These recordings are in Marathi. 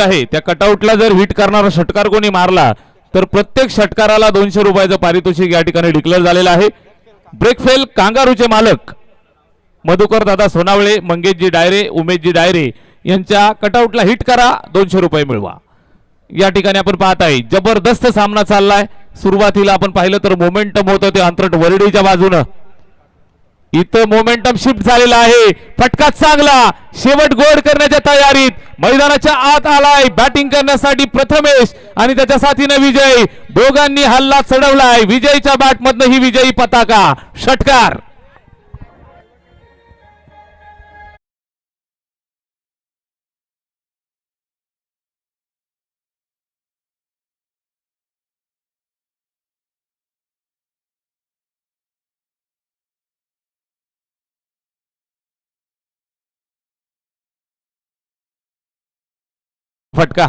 आहे. त्या कटआउटला जर हिट करणारा षटकार कोणी मारला तर प्रत्येक षटकाराला दोनशे रुपयाचं पारितोषिक या ठिकाणी डिक्लेअर झालेलं आहे. ब्रेकफेल कांगारूचे मालक मधुकर दादा सोनावळे मंगेशजी डायरे उमेशजी डायरे यांच्या कटआउटला हिट करा दोनशे रुपये मिळवा. या ठिकाणी आपण पाहत आहे जबरदस्त सामना चाललाय. सुरुवातीला आपण पाहिलं तर मोमेंटम होतं ते अंतरट वरडीच्या बाजूनं. इथं मोमेंटम शिफ्ट झालेला आहे. फटका चांगला. शेवट गोड करण्याच्या तयारीत. मैदानाच्या आत आलाय. बॅटिंग करण्यासाठी प्रथमेश आणि त्याच्या साथीनं विजय. दोघांनी हल्ला चढवलाय. विजयच्या बॅटमधनं ही विजयी पताका. षटकार. फटका.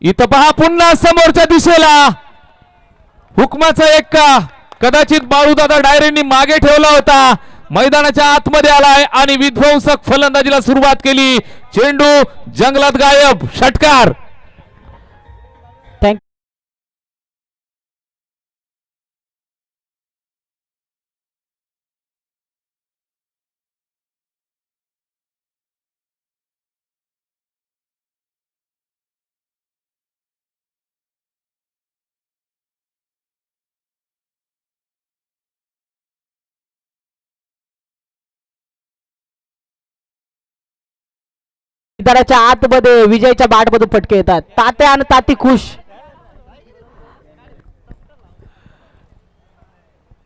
इथं पहा पुन्हा समोरच्या दिशेला. हुकमाचा एक्का. कदाचित बाळूदादा डायरेंनी मागे ठेवला होता. मैदानाच्या आतमध्ये आलाय आणि विध्वंसक फलंदाजीला सुरुवात केली. चेंडू जंगलात गायब. षटकार. दराच्या आतमध्ये विजयच्या बाटमधून फटके येतात. तात्या आणि ताती खुश.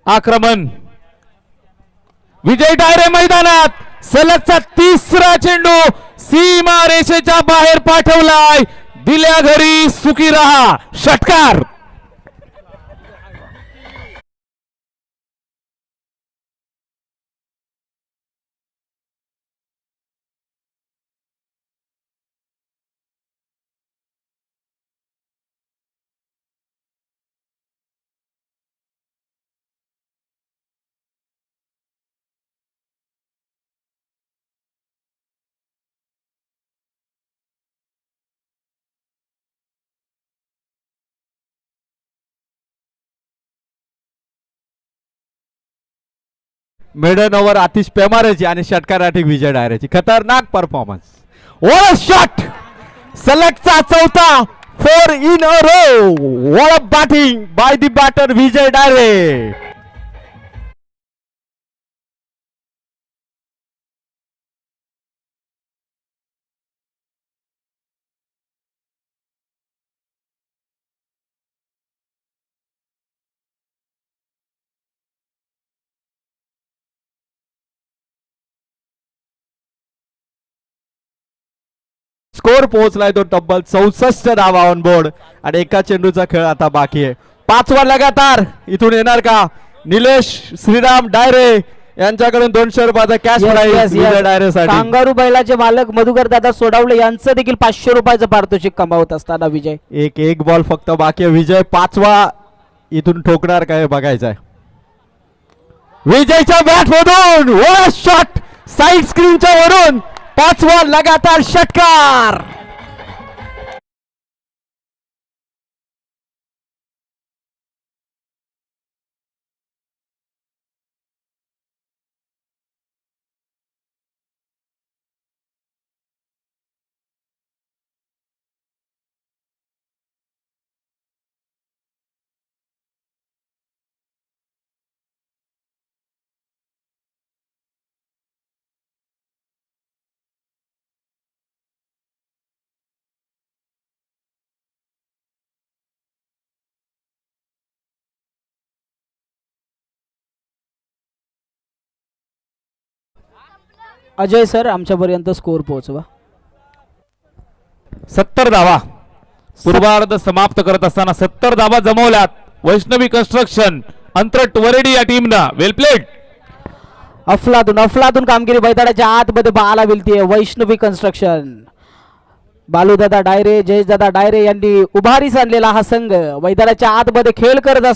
आक्रमण. विजय डायरे मैदानात. सलगचा तिसरा चेंडू सीमा रेषेच्या बाहेर पाठवलाय. दिल्या घरी सुखी रहा. षटकार. मिडन ओव्हर आतिश पेमारेची आणि षटकाराठी विजय डायरेची खतरनाक परफॉर्मन्स ओळ शॉट सलगचा चौथा four in a row well batting by the batter Vijay Dayre. Score पोहोचलाय तो तब्बल चौसष्ट धावा ऑन बोर्ड आणि एका चेंडूचा खेळ आता बाकी आहे. पाचवा लगातार इथून येणार का? निलेश श्रीराम डायरे यांच्याकडून दोनशे रुपयाचा कॅश प्राईज कांगारू बैलाचे मालक मधुकर दादा सोडावले यांचं देखील पाचशे रुपयाचं पारितोषिक कमावत असताना विजय. एक एक बॉल फक्त बाकी आहे. विजय पाचवा इथून ठोकणार काय बघायचं आहे विजयच्या बॅट मधून शॉट साईड स्क्रीनच्या वरून पाचवा लगातार षटकार. अजय सर आमच्यापर्यंत स्कोर पोहोचवा. सत्तर धावा. पूर्वार्ध समाप्त करत असताना सत्तर धावा जमवल्यात. वैष्णवी कन्स्ट्रक्शन अंतरट वरेडी या टीमनं वेल प्लेट अफलातून अफलातून कामगिरी बैताडाच्या आतमध्ये पाहायला मिळते वैष्णवी कन्स्ट्रक्शन बालूदादा डायरे जयेशदादा डायरे यांनी उभारीस आणलेला हा संघ. मैदानाच्या आतमध्ये खेळ करत असताना